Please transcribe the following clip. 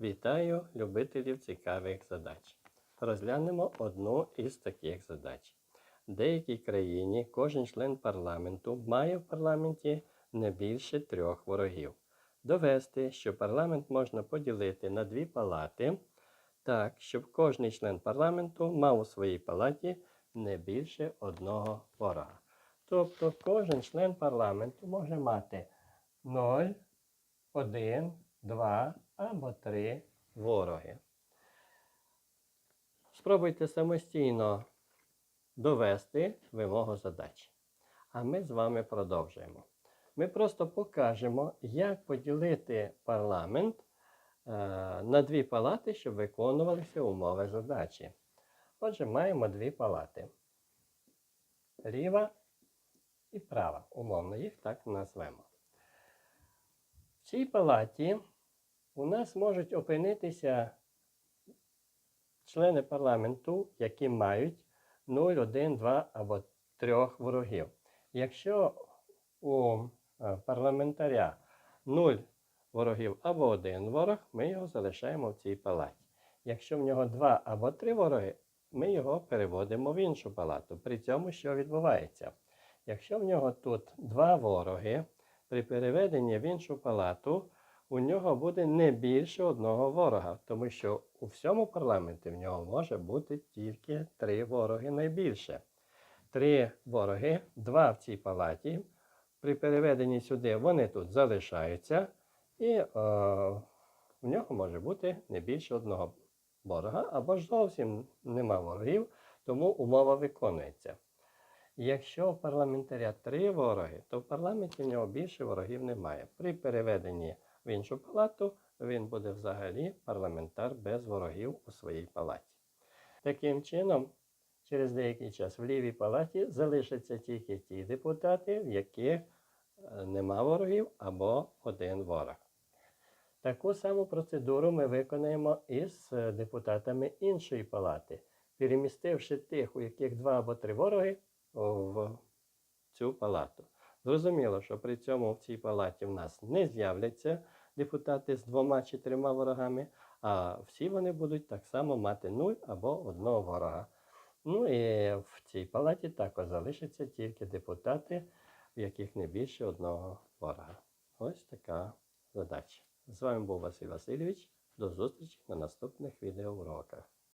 Вітаю любителів цікавих задач. Розглянемо одну із таких задач. В деякій країні кожен член парламенту має в парламенті не більше трьох ворогів. Довести, що парламент можна поділити на дві палати, так, щоб кожний член парламенту мав у своїй палаті не більше одного ворога. Тобто кожен член парламенту може мати 0, 1, 2 або 3 вороги. Спробуйте самостійно довести вимогу задачі. А ми з вами продовжуємо. Ми просто покажемо, як поділити парламент е, на дві палати, щоб виконувалися умови задачі. Отже, маємо дві палати. Ліва і права. Умовно їх так назвемо. В цій палаті у нас можуть опинитися члени парламенту, які мають 0, 1, 2 або 3 ворогів. Якщо у е, парламентаря 0 ворогів або 1 ворог, ми його залишаємо в цій палаті. Якщо в нього 2 або 3 вороги, ми його переводимо в іншу палату. При цьому що відбувається? Якщо в нього тут 2 вороги, при переведенні в іншу палату у нього буде не більше одного ворога, тому що у всьому парламенті в нього може бути тільки три вороги найбільше. Три вороги, два в цій палаті. При переведенні сюди вони тут залишаються, і е, в нього може бути не більше одного ворога, або ж зовсім нема ворогів, тому умова виконується. Якщо в парламентаря три вороги, то в парламенті в нього більше ворогів немає. При переведенні в іншу палату він буде взагалі парламентар без ворогів у своїй палаті. Таким чином, через деякий час в лівій палаті залишаться тільки ті депутати, в яких е, нема ворогів або один ворог. Таку саму процедуру ми виконаємо із е, депутатами іншої палати, перемістивши тих, у яких два або три вороги, в цю палату. Зрозуміло, що при цьому в цій палаті в нас не з'являться депутати з двома чи трьома ворогами, а всі вони будуть так само мати нуль або одного ворога. Ну і в цій палаті також залишаться тільки депутати, в яких не більше одного ворога. Ось така задача. З вами був Василь Васильович. До зустрічі на наступних відеоуроках.